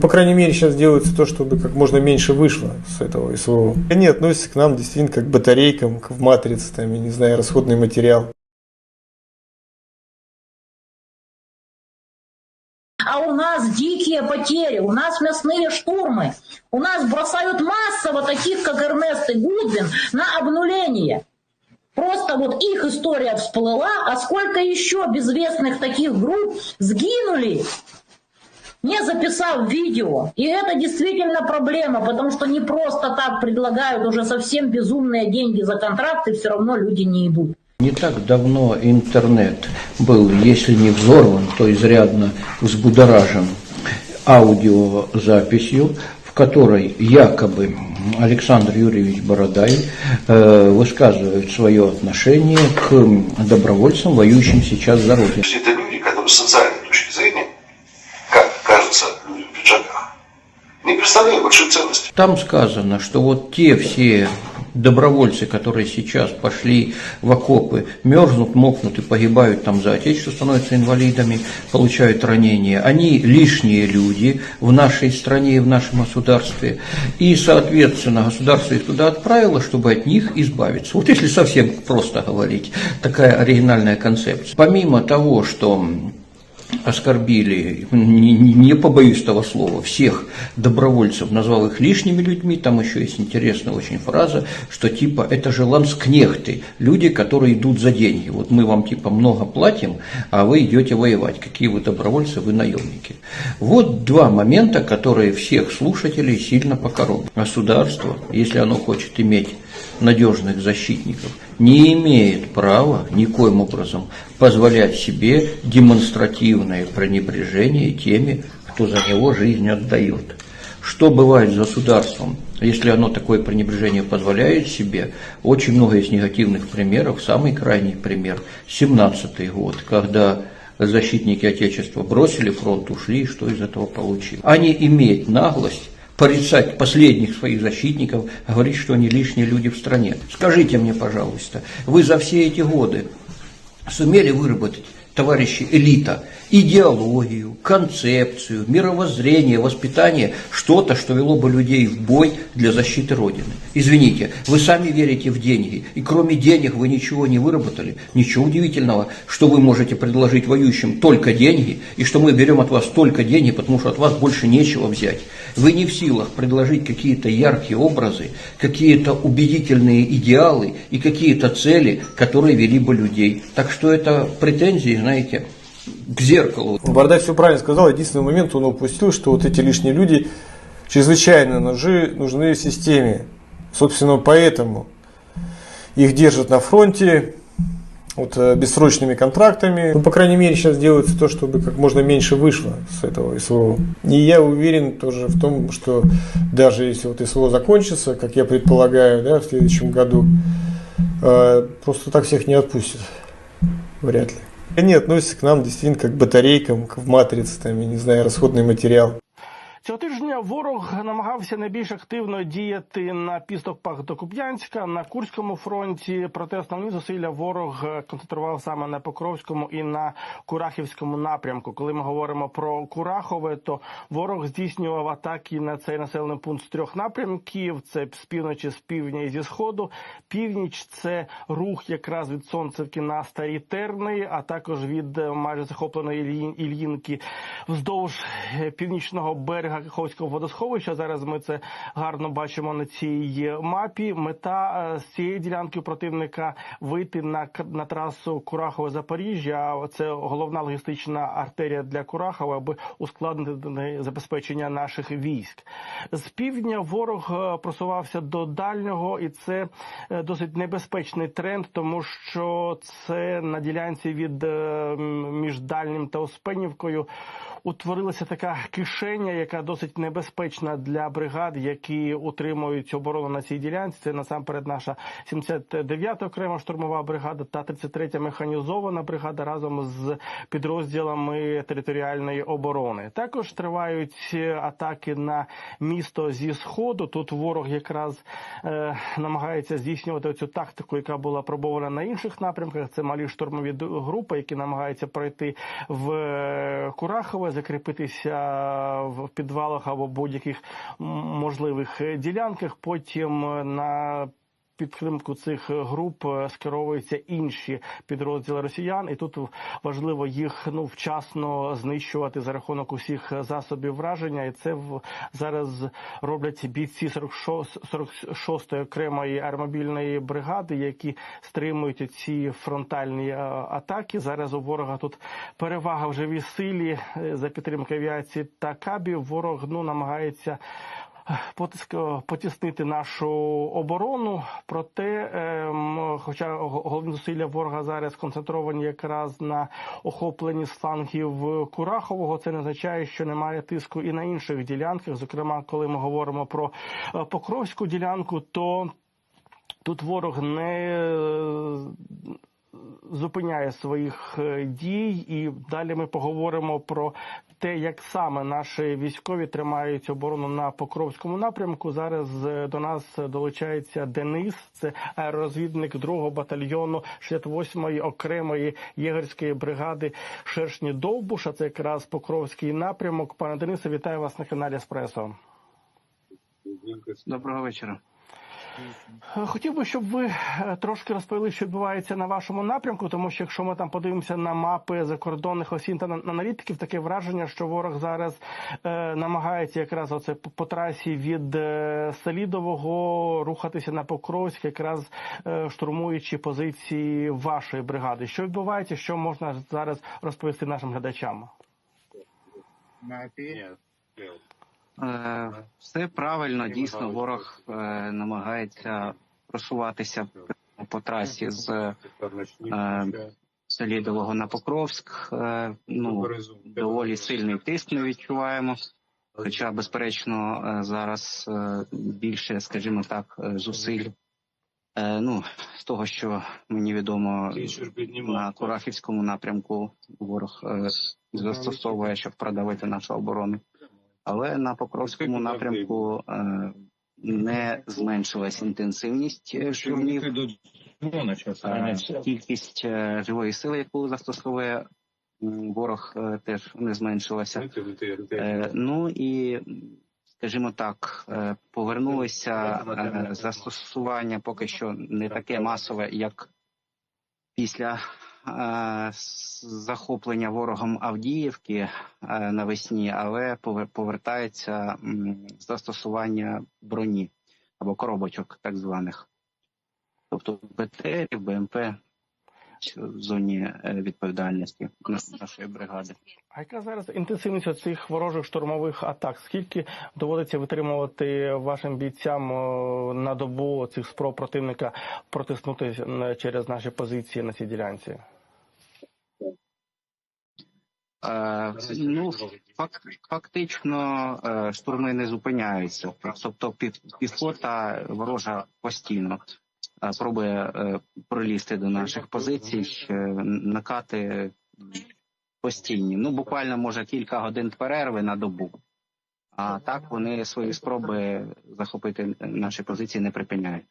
По крайней мере, сейчас делается то, чтобы как можно меньше вышло с этого СВО. Они относятся к нам действительно как к батарейкам, в матрице, там, я не знаю, расходный материал. А у нас дикие потери, у нас мясные штурмы. У нас бросают массово таких, как Эрнест и Гудвин, на обнуление. Просто вот их история всплыла, а сколько еще безвестных таких групп сгинули, не записав видео. И это действительно проблема, потому что не просто так предлагают уже совсем безумные деньги за контракты, все равно люди не идут. Не так давно интернет был, если не взорван, то изрядно взбудоражен аудиозаписью, в которой якобы Александр Юрьевич Бородай э, высказывает свое отношение к добровольцам, воюющим сейчас за Родину. Это люди, которые с не представляют большой ценности. Там сказано, что вот те все добровольцы, которые сейчас пошли в окопы, мерзнут, мокнут и погибают там за отечество, становятся инвалидами, получают ранения. Они лишние люди в нашей стране и в нашем государстве. И, соответственно, государство их туда отправило, чтобы от них избавиться. Вот если совсем просто говорить, такая оригинальная концепция. Помимо того, что оскорбили, не, не- побоюсь того слова, всех добровольцев, назвал их лишними людьми, там еще есть интересная очень фраза, что типа это же ланскнехты, люди, которые идут за деньги. Вот мы вам типа много платим, а вы идете воевать. Какие вы добровольцы, вы наемники. Вот два момента, которые всех слушателей сильно покоробят. Государство, если оно хочет иметь надежных защитников, не имеет права никоим образом позволять себе демонстративное пренебрежение теми, кто за него жизнь отдает. Что бывает с государством, если оно такое пренебрежение позволяет себе? Очень много есть негативных примеров. Самый крайний пример – 17 год, когда защитники Отечества бросили фронт, ушли, и что из этого получилось. Они имеют наглость порицать последних своих защитников, говорить, что они лишние люди в стране. Скажите мне, пожалуйста, вы за все эти годы сумели выработать, товарищи элита, идеологию, концепцию, мировоззрение, воспитание, что-то, что вело бы людей в бой для защиты Родины. Извините, вы сами верите в деньги, и кроме денег вы ничего не выработали. Ничего удивительного, что вы можете предложить воюющим только деньги, и что мы берем от вас только деньги, потому что от вас больше нечего взять. Вы не в силах предложить какие-то яркие образы, какие-то убедительные идеалы и какие-то цели, которые вели бы людей. Так что это претензии, знаете, к зеркалу. Бородай все правильно сказал. Единственный момент он упустил, что вот эти лишние люди чрезвычайно нужны, нужны системе. Собственно, поэтому их держат на фронте вот, э, бессрочными контрактами. Ну, по крайней мере, сейчас делается то, чтобы как можно меньше вышло с этого СВО. И я уверен тоже в том, что даже если вот СВО закончится, как я предполагаю, да, в следующем году, э, просто так всех не отпустят. Вряд ли. Они относятся к нам действительно как к батарейкам, в матрице, там, я не знаю, расходный материал. Цього тижня ворог намагався найбільш активно діяти на підступах до Куп'янська на Курському фронті. Проте основні зусилля ворог е, концентрував саме на Покровському і на Курахівському напрямку. Коли ми говоримо про Курахове, то ворог здійснював атаки на цей населений пункт з трьох напрямків: це з півночі, з півдня і зі сходу. Північ це рух якраз від Сонцевки на старі терни, а також від е, майже захопленої Ільїн- Ільїнки вздовж е, північного берега Каховського водосховища. Зараз ми це гарно бачимо на цій мапі. Мета е, з цієї ділянки противника вийти на на трасу Курахове Запоріжжя. Це головна логістична артерія для Курахова, аби ускладнити забезпечення наших військ. З півдня ворог е, просувався до дальнього, і це е, досить небезпечний тренд, тому що це на ділянці від між дальнім та Успенівкою утворилася така кишеня, яка досить небезпечна для бригад, які утримують оборону на цій ділянці. Це насамперед наша 79-та окрема штурмова бригада та 33-я механізована бригада разом з підрозділами територіальної оборони. Також тривають атаки на місто зі сходу. Тут ворог якраз е, намагається здійснювати цю тактику, яка була пробована на інших напрямках. Це малі штурмові групи, які намагаються пройти в е, Курахове, закріпитися в підвалах або будь-яких можливих е, ділянках. Потім е, на підтримку цих груп е, скеровуються інші підрозділи росіян, і тут важливо їх ну вчасно знищувати за рахунок усіх засобів враження. І це в зараз роблять бійці 46 46-ї окремої аеромобільної бригади, які стримують ці фронтальні е, атаки. Зараз у ворога тут перевага в живій силі е, за підтримки авіації та кабів. Ворог ну намагається потіснити нашу оборону. Проте, ем, хоча головні зусилля ворога зараз сконцентровані якраз на охопленні з флангів Курахового, це не означає, що немає тиску і на інших ділянках. Зокрема, коли ми говоримо про е, Покровську ділянку, то тут ворог не зупиняє своїх е, дій, і далі ми поговоримо про те, як саме наші військові тримають оборону на Покровському напрямку. Зараз е, до нас долучається Денис, це аеророзвідник 2-го батальйону 68-ї окремої єгерської бригади Шершні Довбуша. Це якраз Покровський напрямок. Пане Денисе, вітаю вас на каналі Еспресо. Доброго вечора. Е, Хотів би, щоб ви е, трошки розповіли, що відбувається на вашому напрямку, тому що якщо ми там подивимося на мапи закордонних осін та аналітиків, таке враження, що ворог зараз е, намагається якраз оце по, по трасі від е, Селідового рухатися на Покровськ, якраз е, штурмуючи позиції вашої бригади. Що відбувається, що можна зараз розповісти нашим глядачам? Е, Все правильно, дійсно, ворог е, намагається просуватися по трасі з е, Селідового на Покровськ. Ну, доволі сильний тиск ми відчуваємо. Хоча, безперечно, зараз більше, скажімо так, зусиль. Ну, з того, що мені відомо на Курахівському напрямку ворог застосовує, щоб продавити нашу оборону. Але на Покровському напрямку е, не зменшилась інтенсивність штурмів, е, кількість е, живої сили, яку застосовує ворог, теж не зменшилася. Ну і скажімо так, повернулося е, застосування поки що не таке масове, як після захоплення ворогом Авдіївки е, навесні, але повертається застосування броні або коробочок, так званих, тобто БТРів, БМП в зоні е, відповідальності нашої бригади. А яка зараз інтенсивність цих ворожих штурмових атак? Скільки доводиться витримувати вашим бійцям е, на добу цих спроб противника протиснути е, через наші позиції на цій ділянці? Е, ну, фак, фактично е, штурми не зупиняються. Тобто піхота ворожа постійно е, пробує пролізти до наших позицій, накати постійні. Ну, буквально може кілька годин перерви на добу. А так вони свої спроби захопити наші позиції не припиняють.